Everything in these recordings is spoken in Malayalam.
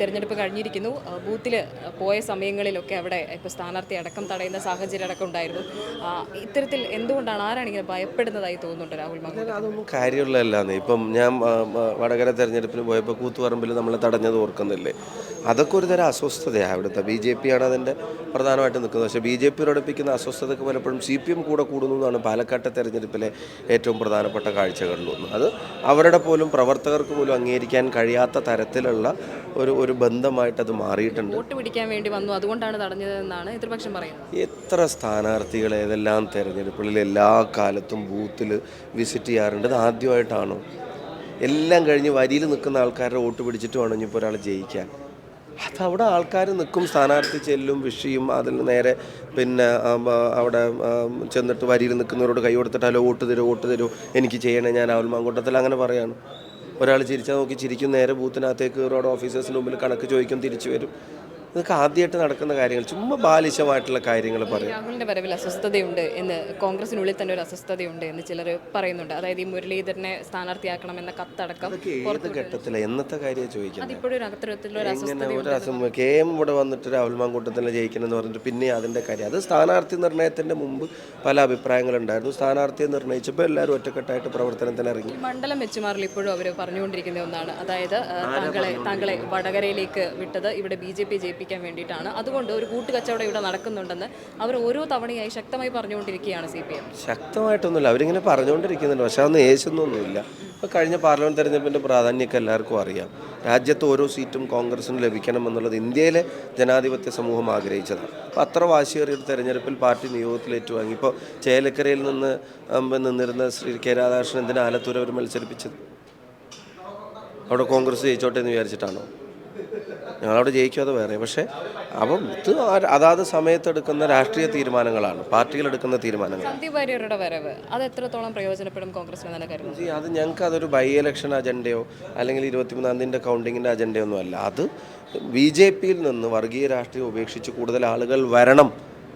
തെരഞ്ഞെടുപ്പ് കഴിഞ്ഞിരിക്കുന്നു. ബൂത്തിൽ പോയ സമയങ്ങളിലൊക്കെ അവിടെ ഇപ്പോൾ സ്ഥാനാർത്ഥി അടക്കം തടയുന്ന സാഹചര്യം അടക്കം ഉണ്ടായിരുന്നു. ഇത്തരത്തിൽ എന്തുകൊണ്ടാണ് ആരാണെങ്കിലും ഭയപ്പെടുന്നതായി തോന്നുന്നുണ്ട് രാഹുൽ അതൊന്നും കാര്യമുള്ളതല്ലാന്ന്. ഇപ്പം ഞാൻ വടകര തെരഞ്ഞെടുപ്പിന് പോയപ്പോൾ കൂത്തുപറമ്പിൽ നമ്മളെ തടഞ്ഞത് ഓർക്കുന്നില്ലേ? അതൊക്കെ ഒരു തരം അസ്വസ്ഥതയാണ് അവിടുത്തെ. ബി ജെ പി ആണ് അതിന്റെ പ്രധാനമായിട്ട് നിൽക്കുന്നത്. പക്ഷേ ബി ജെ പി പ്രകടിപ്പിക്കുന്ന അസ്വസ്ഥതയ്ക്ക് പലപ്പോഴും സി പി എം കൂടെ കൂടുന്നു എന്നാണ് പാലക്കാട്ടെ തെരഞ്ഞെടുപ്പിലെ ഏറ്റവും പ്രധാനപ്പെട്ട കാഴ്ചകളിലൊന്ന് അത് അവരുടെ പോലും പ്രവർത്തകർക്ക് പോലും അംഗീകരിക്കാൻ കഴിയാത്ത തരത്തിലുള്ള ഒരു ഒരു ബന്ധമായിട്ട് അത് മാറിയിട്ടുണ്ട്. വോട്ട് പിടിക്കാൻ വേണ്ടി വന്നു. അതുകൊണ്ടാണ് തടഞ്ഞതെന്നാണ് എതിർപക്ഷം പറയുന്നത്. എത്ര സ്ഥാനാർത്ഥികൾ ഏതെല്ലാം തെരഞ്ഞെടുപ്പുകളിൽ എല്ലാ കാലത്തും ബൂത്തിൽ വിസിറ്റ് ചെയ്യാറുണ്ട്. ഇത് ആദ്യമായിട്ടാണോ? എല്ലാം കഴിഞ്ഞ് വരിയിൽ നിൽക്കുന്ന ആൾക്കാരുടെ വോട്ട് പിടിച്ചിട്ട് വേണം ഇനിയിപ്പോൾ ഒരാൾ ജയിക്കാൻ? അത് അവിടെ ആൾക്കാർ നിൽക്കും സ്ഥാനാർത്ഥി ചെല്ലും വിഷയും അതിൽ നേരെ പിന്നെ അവിടെ ചെന്നിട്ട് വരിയിൽ നിൽക്കുന്നവരോട് കൈ കൊടുത്തിട്ട് ഹലോ വോട്ട് തരൂ വോട്ട് തരൂ എനിക്ക് ചെയ്യണേ ഞാൻ രാഹുൽ മാങ്കൂട്ടത്തിൽ അങ്ങനെ പറയാണ്. ഒരാൾ ചിരിച്ചാൽ നോക്കി ചിരിക്കും നേരെ ബൂത്തിനകത്തേക്ക് കയറും ഓഫീസേഴ്സിന് മുമ്പിൽ കണക്ക് ചോദിക്കും തിരിച്ചു വരും. ഇതൊക്കെ ആദ്യമായിട്ട് നടക്കുന്ന കാര്യങ്ങൾ ചുമ്മാ ബാലിശമായിട്ടുള്ള കാര്യങ്ങൾ പറയും. രാഹുലിന്റെ വരവിൽ അസ്വസ്ഥതയുണ്ട് എന്ന് കോൺഗ്രസിനുള്ളിൽ തന്നെ ഒരു അസ്വസ്ഥതയുണ്ട് എന്ന് ചിലർ പറയുന്നുണ്ട്. അതായത് ഈ മുരളീധരനെ സ്ഥാനാർത്ഥിയാക്കണം എന്ന കത്തടക്കം ഏത് ഘട്ടത്തിലാണ് എന്നത്തെ കാര്യം ചോദിക്കുന്നത്? കെ എം ഇവിടെ വന്നിട്ട് രാഹുൽ മാങ്കൂട്ടത്തിനെ ജയിക്കണം എന്ന് പറഞ്ഞിട്ട് പിന്നെ അതിന്റെ കാര്യം. അത് സ്ഥാനാർത്ഥി നിർണയത്തിന്റെ മുമ്പ് പല അഭിപ്രായങ്ങളുണ്ടായിരുന്നു. സ്ഥാനാർത്ഥിയെ നിർണയിച്ചപ്പോൾ എല്ലാവരും ഒറ്റക്കെട്ടായിട്ട് പ്രവർത്തനത്തിന് ഇറങ്ങി. മണ്ഡലം വെച്ചുമാറിൽ ഇപ്പോഴും അവർ പറഞ്ഞുകൊണ്ടിരിക്കുന്ന ഒന്നാണ്. അതായത് താങ്കളെ താങ്കളെ വടകരയിലേക്ക് വിട്ടത് ഇവിടെ ബി ജെ പി ജയിപ്പിക്കാൻ വേണ്ടിയിട്ടാണ്. അതുകൊണ്ട് ഒരു കൂട്ടുകച്ചവടം ഇവിടെ നടക്കുന്നുണ്ടെന്ന് അവർ ഓരോ തവണയായി ശക്തമായി പറഞ്ഞുകൊണ്ടിരിക്കുകയാണ് സി പി എം. ശക്തമായിട്ടൊന്നുമില്ല. അവരിങ്ങനെ പറഞ്ഞുകൊണ്ടിരിക്കുന്നുണ്ട്. പക്ഷെ അതൊന്നും ഏശൊന്നൊന്നുമില്ല ഇപ്പോൾ കഴിഞ്ഞ പാർലമെന്റ് തെരഞ്ഞെടുപ്പിന്റെ പ്രാധാന്യമൊക്കെ എല്ലാവർക്കും അറിയാം. രാജ്യത്ത് ഓരോ സീറ്റും കോൺഗ്രസിന് ലഭിക്കണം എന്നുള്ളത് ഇന്ത്യയിലെ ജനാധിപത്യ സമൂഹം ആഗ്രഹിച്ചതാണ്. അപ്പോൾ അത്ര വാശിയേറിയ ഒരു തെരഞ്ഞെടുപ്പിൽ പാർട്ടി നിയോഗത്തിൽ ഏറ്റുവാങ്ങി. ഇപ്പോൾ ചേലക്കരയിൽ നിന്ന് നിന്നിരുന്ന ശ്രീ കെ രാധാകൃഷ്ണൻ എന്തിനാ ആലത്തൂർ അവർ മത്സരിപ്പിച്ചത്? അവിടെ കോൺഗ്രസ് ജയിച്ചോട്ടെ എന്ന് വിചാരിച്ചിട്ടാണോ? ഞങ്ങളവിടെ ജയിക്കും അത് വേറെ. പക്ഷേ അപ്പം ഇത് അതാത് സമയത്തെടുക്കുന്ന രാഷ്ട്രീയ തീരുമാനങ്ങളാണ്. പാർട്ടികൾ എടുക്കുന്ന തീരുമാനങ്ങൾ. സന്ദീപ് വാര്യരുടെ വരവ് അത് എത്രത്തോളം പ്രയോജനപ്പെടും കോൺഗ്രസിന് തന്നെ കരുതുന്നു ജി, അത് ഞങ്ങൾക്ക് അതൊരു ബൈ ഇലക്ഷൻ അജണ്ടയോ അല്ലെങ്കിൽ ഇരുപത്തിമൂന്നാം തീയതിന്റെ കൗണ്ടിങ്ങിന്റെ അജണ്ടയോ ഒന്നും അല്ല അത് ബി ജെ പിയിൽ നിന്ന് വർഗീയ രാഷ്ട്രീയം ഉപേക്ഷിച്ച് കൂടുതൽ ആളുകൾ വരണം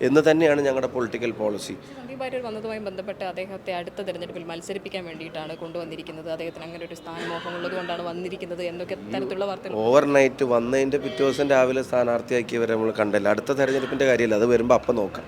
എന്ന് തന്നെയാണ് ഞങ്ങളുടെ പൊളിറ്റിക്കൽ പോളിസി സന്ദീപ് വാര്യർ വന്നതുമായി ബന്ധപ്പെട്ട് അദ്ദേഹത്തെ അടുത്ത തെരഞ്ഞെടുപ്പിൽ മത്സരിപ്പിക്കാൻ വേണ്ടിയിട്ടാണ് കൊണ്ടുവന്നിരിക്കുന്നത്. അദ്ദേഹത്തിന് അങ്ങനെ ഒരു സ്ഥാനമോഹം ഉള്ളതുകൊണ്ടാണ് വന്നിരിക്കുന്നത് എന്നൊക്കെ തരത്തിലുള്ള വാർത്തകൾ. ഓവർനൈറ്റ് വന്നതിന്റെ പിറ്റേ ദിവസം രാവിലെ സ്ഥാനാർത്ഥിയാക്കിയവരെ നമ്മൾ കണ്ടല്ലോ? അടുത്ത തെരഞ്ഞെടുപ്പിന്റെ കാര്യമല്ല അത് വരുമ്പോൾ അപ്പം നോക്കാം.